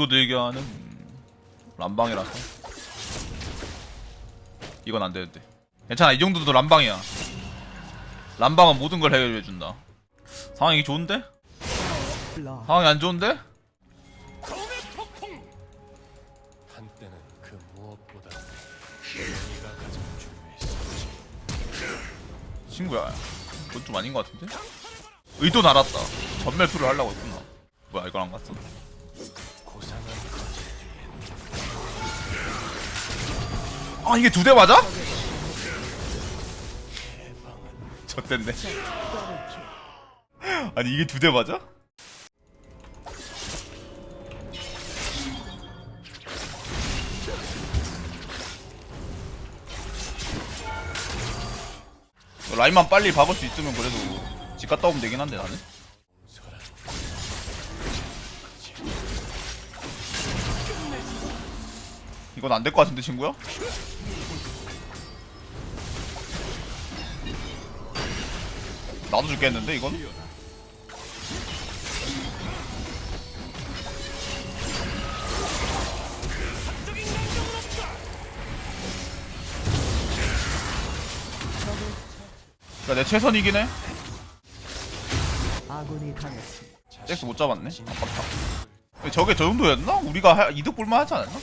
이 정도 들기와는 람방이라서 이건 안 되는데 괜찮아 이 정도도 람방이야 람방은 모든 걸 해결해 준다 상황이 좋은데? 상황이 안 좋은데? 한때는 그 무엇보다 네가 가장 중요했었지. 친구야 그건 좀 아닌 것 같은데? 의도는 알았다 전멸투를 하려고 했구나 뭐야 이걸 안 갔어 아 이게 두 대 맞아? 졌댄데 아니 이게 두 대 맞아? 라인만 빨리 박을 수 있으면 그래도 집 갔다 오면 되긴 한데 나는 이건 안 될 것 같은데 친구야? 나도 죽겠는데 이건? 야, 내 최선이긴 해. 잭스 못 잡았네. 아깝다. 저게 저 정도였나? 우리가 하- 이득 볼만 하지 않았나?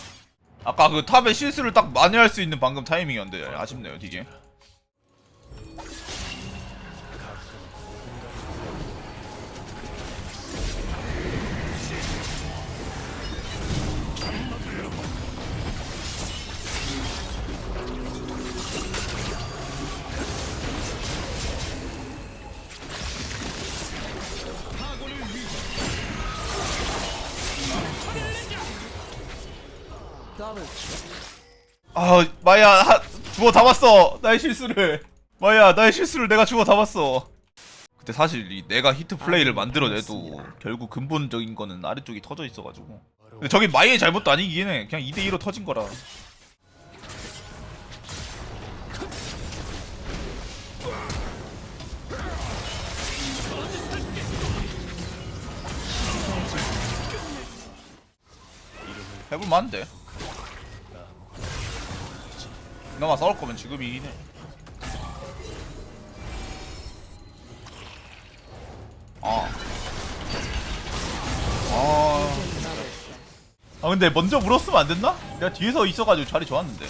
아까 그 탑의 실수를 딱 많이 할수 있는 방금 타이밍이었는데 아쉽네요, 되게. 아, 마야, 하, 주워 담았어. 나의 실수를. 마야, 나의 실수를 내가 주워 담았어. 근데 사실 이 내가 히트 플레이를 만들어내도 결국 근본적인 거는 아래쪽이 터져 있어가지고. 근데 저게 마이의 잘못도 아니긴 해. 그냥 2대2로 터진 거라. 해볼만한데. 그나마 싸울 거면 지금이긴 해. 아. 아. 아 근데 먼저 물었으면 안 됐나? 내가 뒤에서 있어가지고 자리 좋았는데.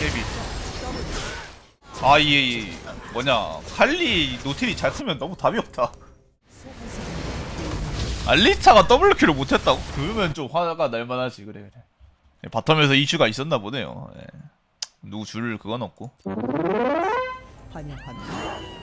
아 깨비. 아이 뭐냐 칼리 노틸이 잘 쓰면 너무 답이 없다. 알리스타가 더블킬을 못했다고? 그러면 좀 화가 날 만하지 그래 그래. 네, 바텀에서 이슈가 있었나 보네요. 예. 누구 줄 그건 없고. 환영합니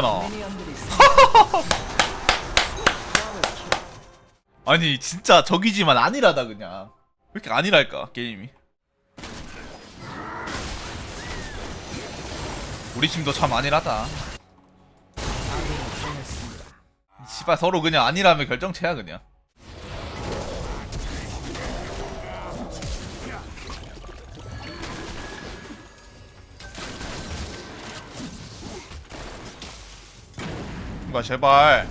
너. 미니언들이 아니 진짜 적이지만 아니라다 그냥. 왜 이렇게 아니랄까 게임이. 우리 팀도 참 아니라다. 씨발 서로 그냥 아니라면 결정체야 그냥. 가 제발.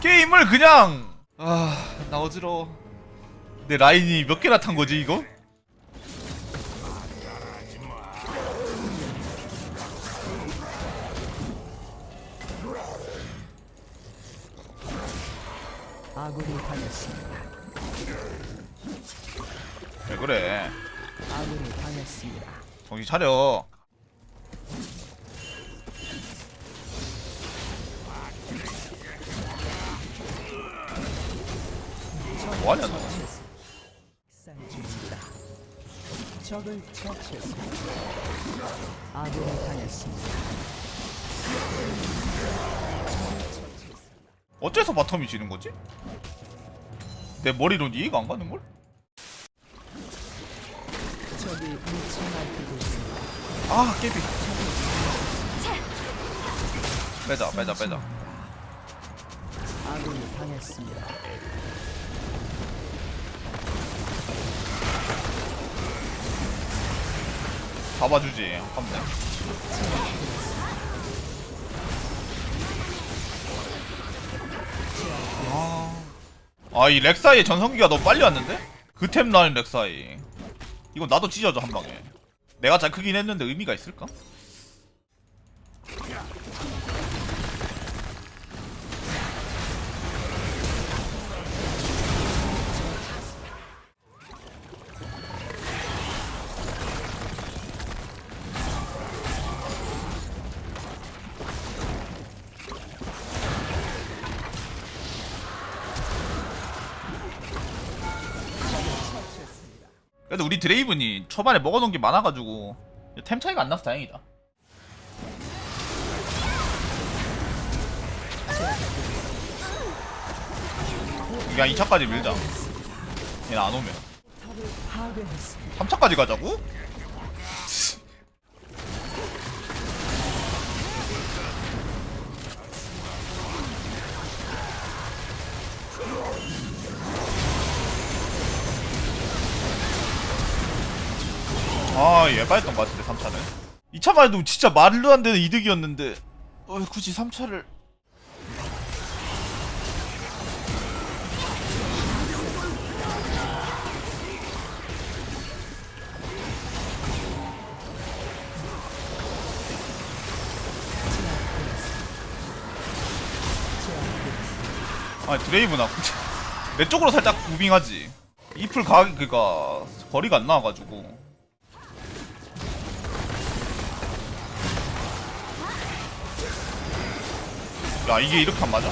게임을 그냥 아 나 어지러워 내 라인이 몇 개나 탄 거지 이거? 아군이 당했습니다. 왜 그래 아군이 당했습니다. 정신 차려 뭐하냐 너. 적을 처치했습니다. 아군이 당했습니다. 어째서 바텀이 지는 거지? 내 머리로는 이해가 안 가는 걸? 아 깨비 빼자 빼자 빼자 아군이 당했습니다. 잡아주지 한번 아 이 렉사이의 전성기가 너무 빨리 왔는데? 그 템 라인 렉사이 이거 나도 찢어져 한 방에 내가 잘 크긴 했는데 의미가 있을까? 그래도 우리 드레이븐이 초반에 먹어놓은 게 많아가지고 템 차이가 안 나서 다행이다 그냥 2차까지 밀자 얘는 안 오면 탑을 파괴했습니다. 3차까지 가자고? 아 예바했던 것 같은데 3차는. 2차만 해도 진짜 말도 안 되는 이득이었는데. 어, 굳이 3차를. 아 드레이브나. 내 쪽으로 살짝 무빙하지. 이풀 가기 그니까 거리가 안 나와가지고 야 이게 이렇게 안 맞아?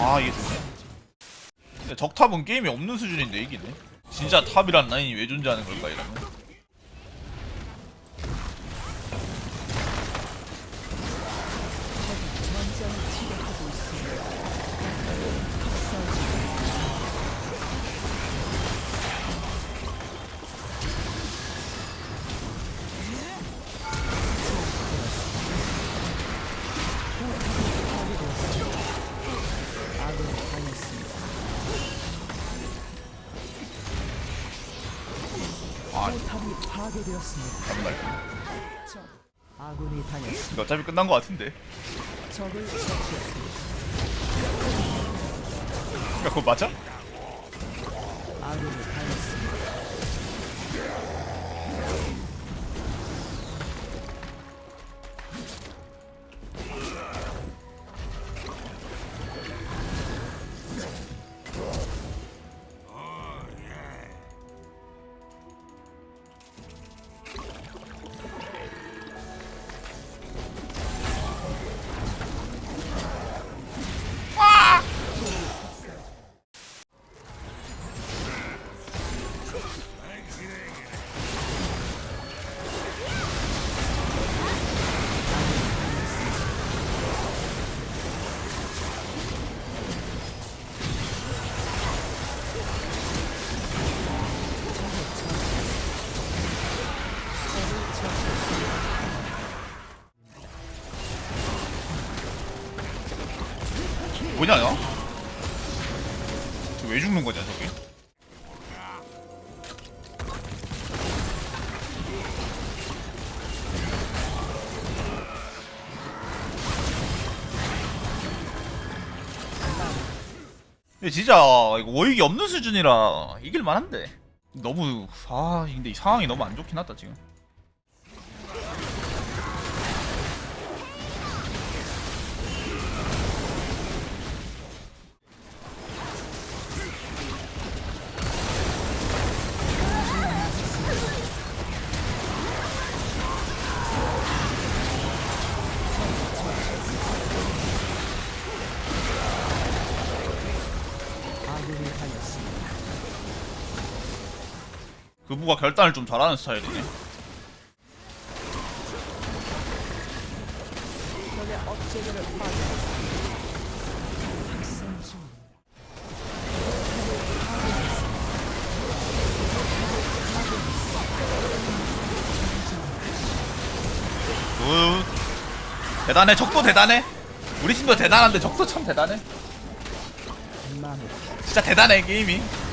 아 이게 좋네. 적탑은 게임이 없는 수준인데 이기네. 진짜 탑이란 라인이 왜 존재하는 걸까 이러면 포탑이 파괴되었습니다. 정말 적. 아군이 당했습니다. 이거 어차피 끝난 것 같은데 적을 처치했습니다. 야 그거 맞아? 아군이 뭐냐 야? 저왜 죽는 거냐 저게? 근데 진짜 이거 워익이 없는 수준이라 이길 만한데 너무 아 근데 이 상황이 너무 안 좋긴 하다 지금 그부가 결단을 좀 잘하는 스타일이네. 굿 대단해 적도 대단해 우리 팀도 대단한데 적도 참 대단해. 진짜 대단해 게임이.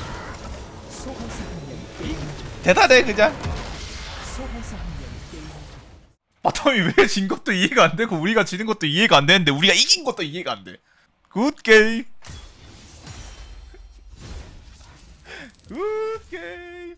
대단해 그냥. 바텀이 왜 진 것도 이해가 안 되고 우리가 지는 것도 이해가 안 되는데 우리가 이긴 것도 이해가 안 돼. 굿 게임. 굿 게임.